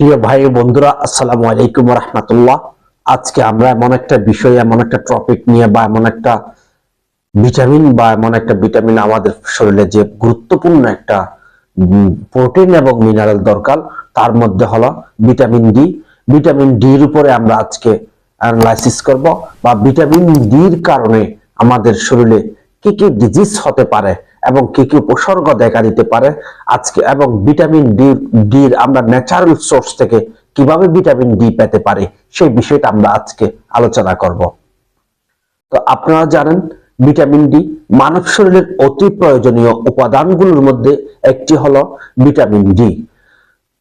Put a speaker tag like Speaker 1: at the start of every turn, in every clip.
Speaker 1: প্রিয় ভাই বন্ধুরা, আসসালামু আলাইকুম রহমতুল্লাহ আজকে আমরা এমন একটা বিষয়, এমন একটা টপিক নিয়ে বা এমন একটা ভিটামিন বা এমন একটা ভিটামিন আমাদের শরীরে যে গুরুত্বপূর্ণ একটা প্রোটিন এবং মিনারেল দরকার, তার মধ্যে হলো ভিটামিন ডি ভিটামিন ডির উপরে আমরা আজকে অ্যানালাইসিস করব বা ভিটামিন ডির কারণে আমাদের শরীরে কি কি ডিজিজ হতে পারে এবং কি কি উপসর্গ দেখা দিতে পারে আজকে এবং ভিটামিন ডি, ডির আমরা ন্যাচারাল সোর্স থেকে কীভাবে ভিটামিন ডি পেতে পারি, সেই বিষয়টা আমরা আজকে আলোচনা করব। তো আপনারা জানেন, ভিটামিন ডি মানব শরীরের অতি প্রয়োজনীয় উপাদানগুলোর মধ্যে একটি হলো ভিটামিন ডি।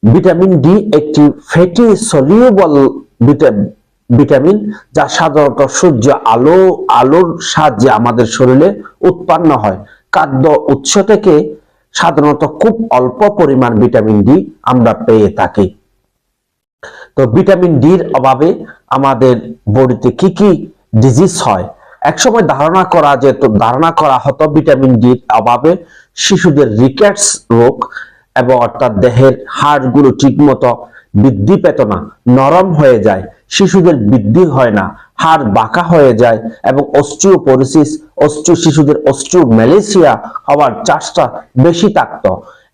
Speaker 1: ভিটামিন ডি একটি ফ্যাটি সলিউবল ভিটামিন যা সাধারণত সূর্য আলো, আলোর সাহায্যে আমাদের শরীরে উৎপন্ন হয়। খাদ্য উৎস থেকে সাধারণত খুব অল্প পরিমাণ ভিটামিন ডি আমরা পেয়ে থাকি। তো ভিটামিন ডির অভাবে আমাদের বডিতে কি কি ডিজিজ হয়? একসময় ধারণা করা যেত, ধারণা করা হতো ভিটামিন ডির অভাবে শিশুদের রিকেটস রোগ এবং অর্থাৎ দেহের হাড়গুলো ঠিকমতো বৃদ্ধি পেত না, নরম হয়ে যায়, শিশুদের বৃদ্ধি হয় না, হাড় বাঁকা হয়ে যায় এবং অস্টিওপোরিসিস, অস্টিও শিশুদের অস্টিও ম্যালেসিয়া হওয়ার চাষটা বেশি থাকত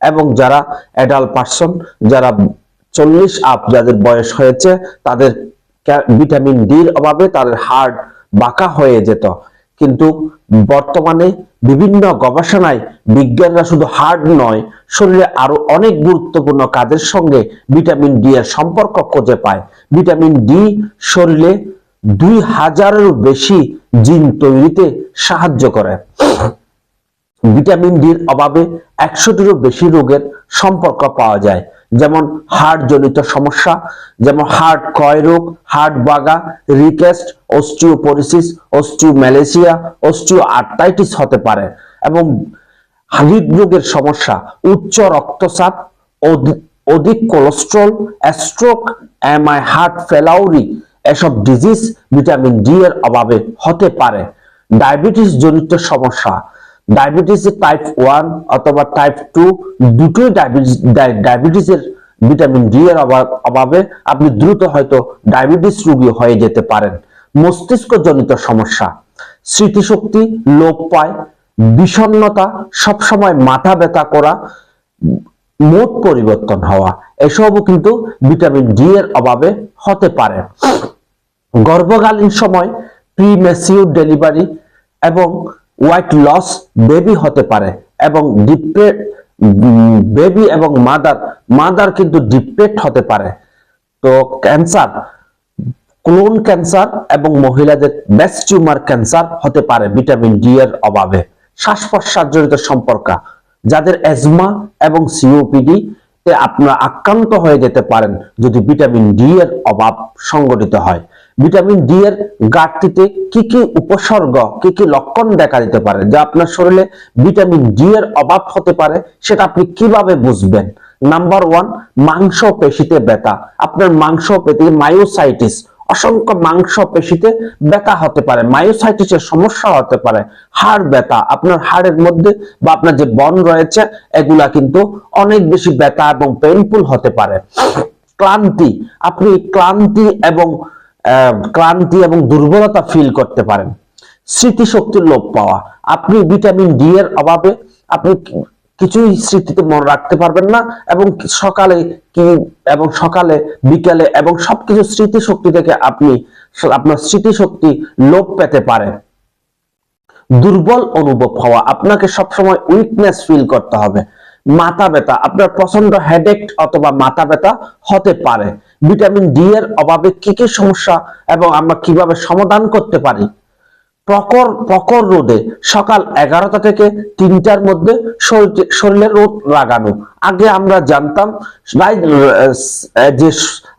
Speaker 1: এবং যারা অ্যাডাল্ট পার্সন যারা চল্লিশ আপ যাদের বয়স হয়েছে, তাদের ভিটামিন ডির অভাবে তাদের হাড় বাঁকা হয়ে যেত। কিন্তু বর্তমানে বিভিন্ন গবেষণায় বিজ্ঞানরা শুধু হার্ট নয়, শরীরে আরও অনেক গুরুত্বপূর্ণ কাজের সঙ্গে ভিটামিন ডি এর সম্পর্ক খুঁজে পায়। ভিটামিন ডি শরীরে দুই হাজারেরও বেশি জিন তৈরিতে সাহায্য করে। ভিটামিন ডির অভাবে একশোটিরও বেশি রোগের সম্পর্ক পাওয়া যায়। যেমন হার্ট জনিত সমস্যা, যেমন হার্ট ক্ষয় রোগ হার্ট বাগা rickets osteoporosis osteomalacia osteoarthritis হতে পারে এবং হৃদরোগের সমস্যা, উচ্চ রক্তচাপ অধিক cholesterol stroke MI heart failure এসব ডিজিজ ভিটামিন ডি এর অভাবে হতে পারে। ডায়াবেটিস জনিত সমস্যা ডায়াবেটিস টাইপ ওয়ান অথবা টাইপ টু দুটোই ডায়াবেটিস ডায়াবেটিসের ভিটামিন ডি এর অভাবে আপনি দ্রুত হয়তো ডায়াবেটিস রোগী হয়ে যেতে পারেন। মস্তিষ্ক জনিত সমস্যা, স্মৃতিশক্তি লোপ পায় বিষণ্নতা সবসময় মাথা ব্যথা করা, মোট পরিবর্তন হওয়া, এসবও কিন্তু ভিটামিন ডি এর অভাবে হতে পারে। গর্ভকালীন সময় প্রিমেসিউর ডেলিভারি এবং হোয়াইট লস বেবি হতে পারে এবং ডিপ্রে বেবি এবং মাদার মাদার কিন্তু ডিপ্রেট হতে পারে। তো ক্যান্সার ক্লোন ক্যান্সার এবং মহিলাদের ব্রেস্ট টিউমার ক্যান্সার হতে পারে ভিটামিন ডি এর অভাবে। শ্বাস প্রশ্বাস জড়িত সম্পর্ক, যাদের অ্যাজমা এবং সিওপিডি তে আপনারা আক্রান্ত হয়ে যেতে পারেন যদি ভিটামিন ডি এর অভাব সংগঠিত হয়। ভিটামিন ডি এর ঘাটতিতে কি কি উপসর্গ, কি কি লক্ষণ দেখা দিতে পারে যা আপনার শরীরে ভিটামিন ডি এর অভাব হতে পারে, সেটা আপনি কীভাবে বুঝবেন? নাম্বার ওয়ান মাংস পেশিতে ব্যথা। আপনার মাংস পেতে মায়োসাইটিস অসংখ্য মাংস পেশিতে ব্যথা হতে পারে মায়োসাইটিসের সমস্যা হতে পারে, হাড় ব্যথা, আপনার হাড়ের মধ্যে বা আপনার যে বন রয়েছে, এগুলা কিন্তু অনেক বেশি ব্যথা এবং পেইনফুল হতে পারে। ক্লান্তি, আপনি ক্লান্তি এবং ক্লান্তি এবং দুর্বলতা ফিল করতে পারেন। স্মৃতিশক্তির লোপ পাওয়া। আপনি ভিটামিন ডি এর অভাবে আপনি কিছুই স্মৃতিতে মনে রাখতে পারবেন না এবং সকালে কি এবং সকালে, বিকালে এবং সবকিছু স্মৃতিশক্তি থেকে আপনি আপনার স্মৃতিশক্তি লোপ পেতে পারে। দুর্বল অনুভব হওয়া। আপনাকে সবসময় উইকনেস ফিল করতে হবে। মাথা ব্যথা, আপনার প্রচণ্ড হেডেক অথবা মাথা ব্যথা হতে পারে। ভিটামিন ডি এর অভাবে কি কি সমস্যা এবং আমরা কীভাবে সমাধান করতে পারি? প্রকর প্রকর রোদে সকাল এগারোটা থেকে তিনটার মধ্যে শরীরে রোদ লাগানো। আগে আমরা জানতাম যে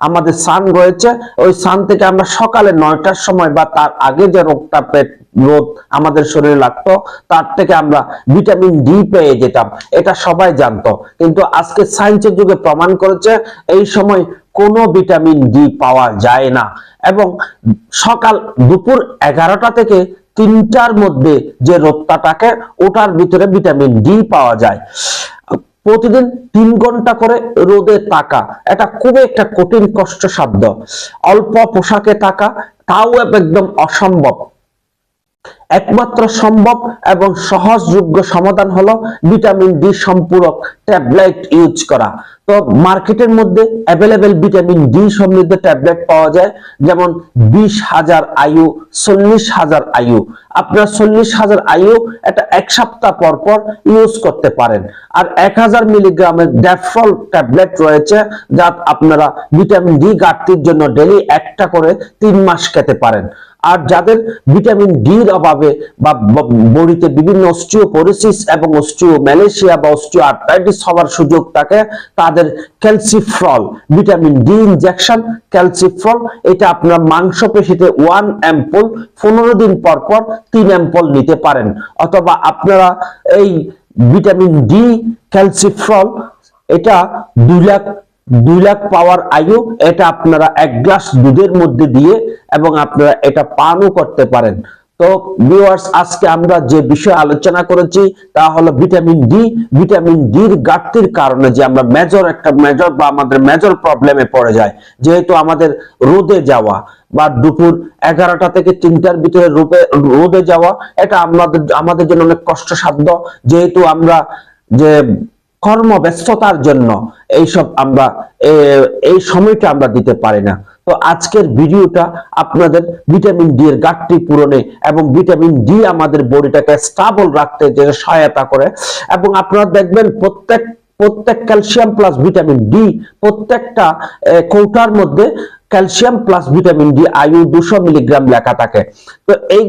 Speaker 1: আমাদের সান রয়েছে, ওই সান থেকে আমরা সকালে নয়টার সময় বা তার আগে যে রোগটা রোদ আমাদের শরীরে লাগতো, তার থেকে আমরা ভিটামিন ডি পেয়ে যেতাম, এটা সবাই জানতো। কিন্তু আজকে সায়েন্সের যুগে প্রমাণ করেছে, এই সময় কোনো ভিটামিন ডি পাওয়া যায় না। এবং সকাল দুপুর এগারোটা থেকে তিনটার মধ্যে যে রোদটা থাকে ওটার ভিতরে ভিটামিন ডি পাওয়া যায়। প্রতিদিন তিন ঘণ্টা করে রোদে থাকা, এটা খুবই একটা কঠিন কষ্টসাধ্য অল্প পোশাকে থাকা, তাও একদম অসম্ভব। একমাত্র সম্ভব এবং সহজযোগ্য সমাধান হলো ভিটামিন ডি সম্পূরক ট্যাবলেট ইউজ করা। তো মার্কেটের মধ্যে অ্যাভেলেবেল ভিটামিন ডি সমৃদ্ধ ট্যাবলেট পাওয়া যায়। যেমন বিশ হাজার আয়ু, চল্লিশ হাজার আয়ু। আপনার চল্লিশ হাজার আয়ু এটা এক সপ্তাহ পর পর ইউজ করতে পারেন। আর এক হাজার মিলিগ্রামের ড্যাফল ট্যাবলেট রয়েছে, যা আপনারা ভিটামিন ডি ঘাটতির জন্য ডেলি একটা করে তিন মাস খেতে পারেন। আর যাদের ভিটামিন ডির অভাবে বা বডিতে বিভিন্ন অস্টিওপোরোসিস এবং অস্টিও ম্যালেশিয়া বা অস্টিও আর্থ্রাইটিস হওয়ার সুযোগ থাকে, তাদের calciferol, vitamin D injection calciferol, এটা আপনার মাংসপেশিতে ওয়ান অ্যাম্পল পনেরো দিন পর পর তিন অ্যাম্পল নিতে পারেন। অথবা আপনারা এই ভিটামিন ডি ক্যালসিফ্রল, এটা দুই লাখ দুই লাখ পাওয়ার আয়ু, এটা আপনারা এক গ্লাস দুধের মধ্যে দিয়ে এবং আপনারা এটা পানও করতে পারেন। তো ভিউয়ার্স আজকে আমরা যে বিষয়ে আলোচনা করেছি, তা হলো ভিটামিন ডি ভিটামিন ডির ঘাটতির কারণে যে আমরা মেজর একটা মেজর বা আমাদের মেজর প্রবলেমে পড়ে যায় যেহেতু আমাদের রোদে যাওয়া বা দুপুর এগারোটা থেকে তিনটার ভিতরে রূপে রোদে যাওয়া, এটা আমাদের আমাদের জন্য অনেক কষ্টসাধ্য। যেহেতু আমরা যে কর্মব্যস্ততার জন্য এইসব আমরা এই সময়টা আমরা দিতে পারি না। তো আজকের ভিডিওটা আপনাদের ভিটামিন ডি এর ঘাটতি পূরণে এবং ভিটামিন ডি আমাদের বডিটাকে স্টাবল রাখতে যে সহায়তা করে। এবং আপনারা দেখবেন প্রত্যেক প্রত্যেক ক্যালসিয়াম প্লাস ভিটামিন ডি প্রত্যেকটা কৌটার মধ্যে ক্যালসিয়াম প্লাস ভিটামিন ডি আয়ু দুশো মিলিগ্রাম লেখা থাকে। তো এই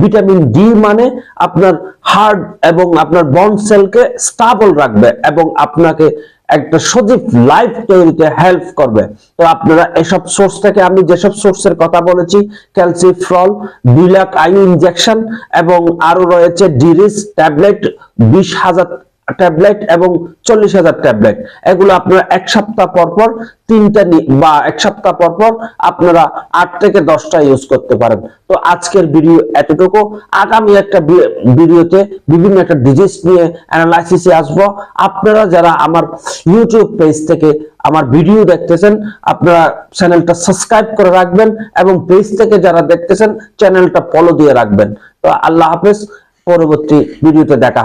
Speaker 1: ভিটামিন ডি মানে আপনার হার্ট এবং আপনার বন সেলকে স্টাবল রাখবে এবং আপনাকে একটা সজীব লাইফ তৈরিতে হেল্প করবে। তো আপনারা এসব সোর্স থেকে আমি যেসব সোর্সের কথা বলেছি ক্যালসিফ্রল দুই লাখ আইন ইনজেকশন এবং আরও রয়েছে ডিরিস ট্যাবলেট বিশ হাজার ট্যাবলেট এবং চল্লিশ হাজার ট্যাবলেট। এগুলো আপনারা এক সপ্তাহ পর পর তিনটা বা এক সপ্তাহ পর পর আপনারা আট থেকে দশটা ইউজ করতে পারেন। তো আজকের ভিডিও এতটুকু। আগামী একটা ভিডিওতে বিভিন্ন একটা ডিজিজ নিয়ে অ্যানালাইসিসে আসব। আপনারা যারা আমার ইউটিউব পেজ থেকে আমার ভিডিও দেখতেছেন, আপনারা চ্যানেলটা সাবস্ক্রাইব করে রাখবেন এবং পেজ থেকে যারা দেখতেছেন চ্যানেলটা ফলো দিয়ে রাখবেন। তো আল্লাহ হাফেজ, পরবর্তী ভিডিওতে দেখা।